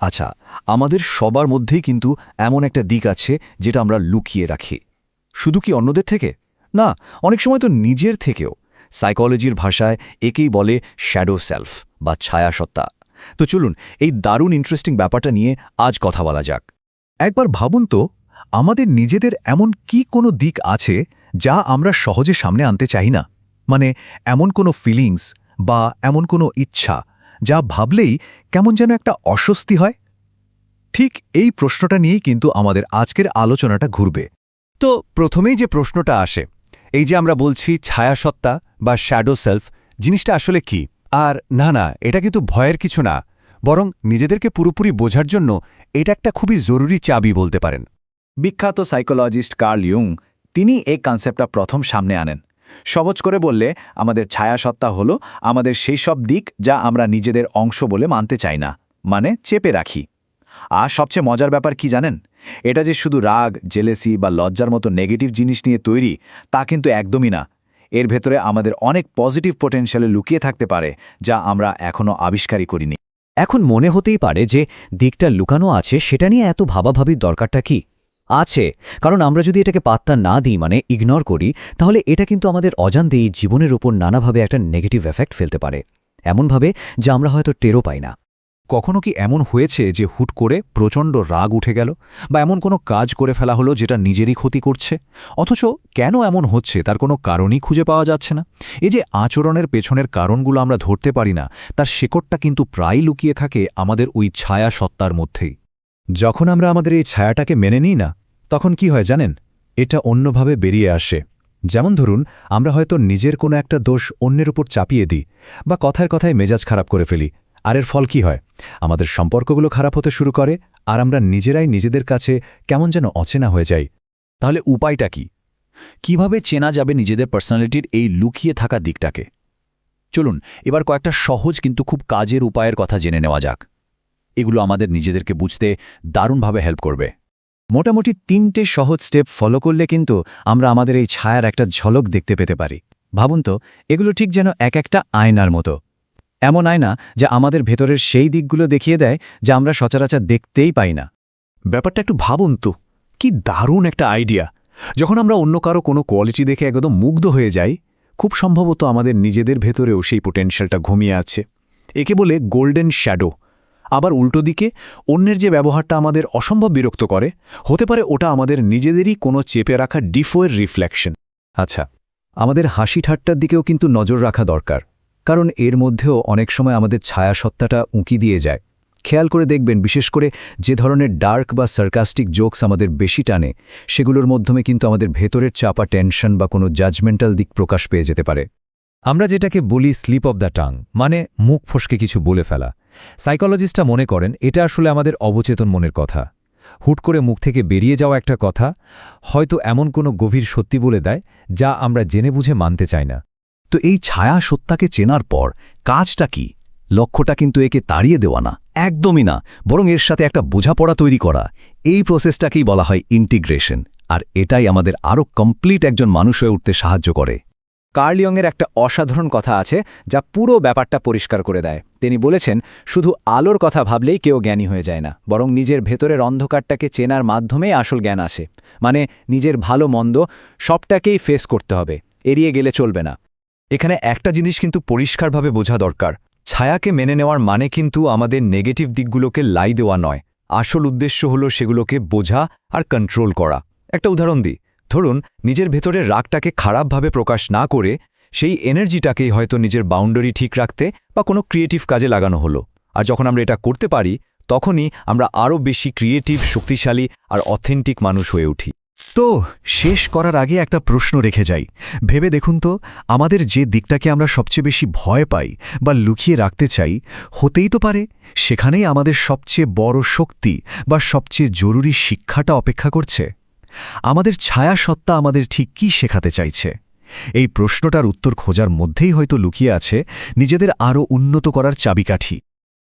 আচ্ছা আমাদের সবার মধ্যেই কিন্তু এমন একটা দিক আছে যেটা আমরা লুকিয়ে রাখি। শুধু কি অন্যদের থেকে? না, অনেক সময় তো নিজের থেকেও। সাইকোলজির ভাষায় একেই বলে শ্যাডো সেলফ বা ছায়াসত্তা তো চলুন, এই দারুণ ইন্টারেস্টিং ব্যাপারটা নিয়ে আজ কথা বলা যাক। একবার ভাবুন তো, আমাদের নিজেদের এমন কি কোনো দিক আছে যা আমরা সহজে সামনে আনতে চাই না? মানে এমন কোনো ফিলিংস বা এমন কোনো ইচ্ছা যা ভাবলেই কেমন যেন একটা অস্বস্তি হয়। ঠিক এই প্রশ্নটা নিয়েই কিন্তু আমাদের আজকের আলোচনাটা ঘুরবে। তো প্রথমেই যে প্রশ্নটা আসে, এই যে আমরা বলছি ছায়াসত্তা বা শ্যাডো সেলফ জিনিসটা আসলে কি? আর না না, এটা কিন্তু ভয়ের কিছু না, বরং নিজেদেরকে পুরোপুরি বোঝার জন্য এটা একটা খুবই জরুরি চাবি বলতে পারেন। বিখ্যাত সাইকোলজিস্ট কার্ল ইউং তিনি এই কনসেপ্টটা প্রথম সামনে আনেন। সহজ করে বললে, আমাদের ছায়াসত্তা হল আমাদের সেই সব দিক যা আমরা নিজেদের অংশ বলে মানতে চাই না মানে চেপে রাখি। আর সবচেয়ে মজার ব্যাপার কি জানেন? এটা যে শুধু রাগ, জেলেসি বা লজ্জার মতো নেগেটিভ জিনিস নিয়ে তৈরি, তা কিন্তু একদমই না। এর ভেতরে আমাদের অনেক পজিটিভ পোটেনশিয়ালে লুকিয়ে থাকতে পারে, যা আমরা এখনও আবিষ্কারই করিনি। এখন মনে হতেই পারে যে দিকটা লুকানো আছে, সেটা নিয়ে এত ভাবাভাবির দরকারটা কি? আছে। কারণ আমরা যদি এটাকে পাত্তা না দিই মানে ইগনোর করি, তাহলে এটা কিন্তু আমাদের অজান্তেই জীবনের উপর নানাভাবে একটা নেগেটিভ এফেক্ট ফেলতে পারে। এমনভাবে যা আমরা হয়তো টেরও পাই না। কখনো কি এমন হয়েছে যে হুট করে প্রচণ্ড রাগ উঠে গেল? বা এমন কোনো কাজ করে ফেলা হলো যেটা নিজেরই ক্ষতি করছে? অথচ কেন এমন হচ্ছে তার কোনো কারণই খুঁজে পাওয়া যাচ্ছে না? এই যে আচরণের পেছনের কারণগুলো আমরা ধরতে পারি না, তার শেকড়টা কিন্তু প্রায় লুকিয়ে থাকে আমাদের ওই ছায়া সত্তার মধ্যেই। যখন আমরা আমাদের এই ছায়াটাকে মেনে নিই না, তখন কি হয় জানেন? এটা অন্যভাবে বেরিয়ে আসে। যেমন ধরুন, আমরা হয়তো নিজের কোনো একটা দোষ অন্যের উপর চাপিয়ে দিই বা কথায় কথায় মেজাজ খারাপ করে ফেলি। আর এর ফল কি হয়? আমাদের সম্পর্কগুলো খারাপ হতে শুরু করে, আর আমরা নিজেরাই নিজেদের কাছে কেমন যেন অচেনা হয়ে যাই। তাহলে উপায়টা কি? কীভাবে চেনা যাবে নিজেদের পার্সোনালিটির এই লুকিয়ে থাকা দিকটাকে? চলুন, এবার কয়েকটা সহজ কিন্তু খুব কাজের উপায়ের কথা জেনে নেওয়া যাক। এগুলো আমাদের নিজেদেরকে বুঝতে দারুণভাবে হেল্প করবে। মোটামুটি তিনটে সহজ স্টেপ ফলো করলে কিন্তু আমরা আমাদের এই ছায়ার একটা ঝলক দেখতে পেতে পারি। ভাবুন তো, এগুলো ঠিক যেন এক একটা আয়নার মতো। এমন আয়না যা আমাদের ভেতরের সেই দিকগুলো দেখিয়ে দেয় যা আমরা সচরাচর দেখতেই পাই না। ব্যাপারটা একটু ভাবুন তো, কি দারুণ একটা আইডিয়া যখন আমরা অন্য কারও কোনো কোয়ালিটি দেখে একদম মুগ্ধ হয়ে যাই, খুব সম্ভবত আমাদের নিজেদের ভেতরেও সেই পোটেনশিয়ালটা ঘুমিয়ে আছে। একে বলে গোল্ডেন শ্যাডো আবার উল্টো দিকে, অন্যের যে ব্যবহারটা আমাদের অসম্ভব বিরক্ত করে, হতে পারে ওটা আমাদের নিজেদেরই কোনো চেপে রাখা ডিফোয়ের রিফ্লেকশন। আচ্ছা আমাদের হাসি ঠাট্টার দিকেও কিন্তু নজর রাখা দরকার, কারণ এর মধ্যেও অনেক সময় আমাদের ছায়া সত্তাটা উঁকি দিয়ে যায়। খেয়াল করে দেখবেন, বিশেষ করে যে ধরনের ডার্ক বা সার্কাস্টিক জোকস আমাদের বেশি টানে, সেগুলোর মাধ্যমে কিন্তু আমাদের ভেতরের চাপা টেনশন বা কোনো জাজমেন্টাল দিক প্রকাশ পেয়ে যেতে পারে। আমরা যেটাকে বলি স্লিপ অব দ্য টাং মানে মুখ ফসকে কিছু বলে ফেলা। সাইকোলজিস্টরা মনে করেন এটা আসলে আমাদের অবচেতন মনের কথা। হুট করে মুখ থেকে বেরিয়ে যাওয়া একটা কথা হয়তো এমন কোনো গভীর সত্যি বলে দেয় যা আমরা জেনে বুঝে মানতে চাই না। তো এই ছায়া সত্তাকে চেনার পর কাজটা কি? লক্ষ্যটা কিন্তু একে তাড়িয়ে দেওয়া না, একদমই না, বরং এর সাথে একটা বোঝাপড়া তৈরি করা। এই প্রসেসটাকেই বলা হয় ইন্টিগ্রেশন আর এটাই আমাদের আরও কমপ্লিট একজন মানুষ হয়ে উঠতে সাহায্য করে। কার্লিয়ংয়ের একটা অসাধারণ কথা আছে যা পুরো ব্যাপারটা পরিষ্কার করে দেয়। তিনি বলেছেন, শুধু আলোর কথা ভাবলেই কেউ জ্ঞানী হয়ে যায় না, বরং নিজের ভেতরের অন্ধকারটাকে চেনার মাধ্যমেই আসল জ্ঞান আসে। মানে নিজের ভালো মন্দ সবটাকেই ফেস করতে হবে, এড়িয়ে গেলে চলবে না। এখানে একটা জিনিস কিন্তু পরিষ্কারভাবে বোঝা দরকার। ছায়াকে মেনে নেওয়ার মানে কিন্তু আমাদের নেগেটিভ দিকগুলোকে লাই দেওয়া নয়। আসল উদ্দেশ্য হলো সেগুলোকে বোঝা আর কন্ট্রোল করা। একটা উদাহরণ দিই। ধরুন, নিজের ভেতরের রাগটাকে খারাপভাবে প্রকাশ না করে সেই এনার্জিটাকেই হয়তো নিজের বাউন্ডারি ঠিক রাখতে বা কোনো ক্রিয়েটিভ কাজে লাগানো হলো। আর যখন আমরা এটা করতে পারি, তখনই আমরা আরও বেশি ক্রিয়েটিভ, শক্তিশালী আর অথেন্টিক মানুষ হয়ে উঠি। তো শেষ করার আগে একটা প্রশ্ন রেখে যাই। ভেবে দেখুন তো, আমাদের যে দিকটাকে আমরা সবচেয়ে বেশি ভয় পাই বা লুকিয়ে রাখতে চাই, হতেই তো পারে। সেখানেই আমাদের সবচেয়ে বড় শক্তি বা সবচেয়ে জরুরি শিক্ষাটা অপেক্ষা করছে। আমাদের ছায়া সত্তা আমাদের ঠিক কী শেখাতে চাইছে? এই প্রশ্নটার উত্তর খোঁজার মধ্যেই হয়তো লুকিয়ে আছে নিজেদের আরও উন্নত করার চাবিকাঠি।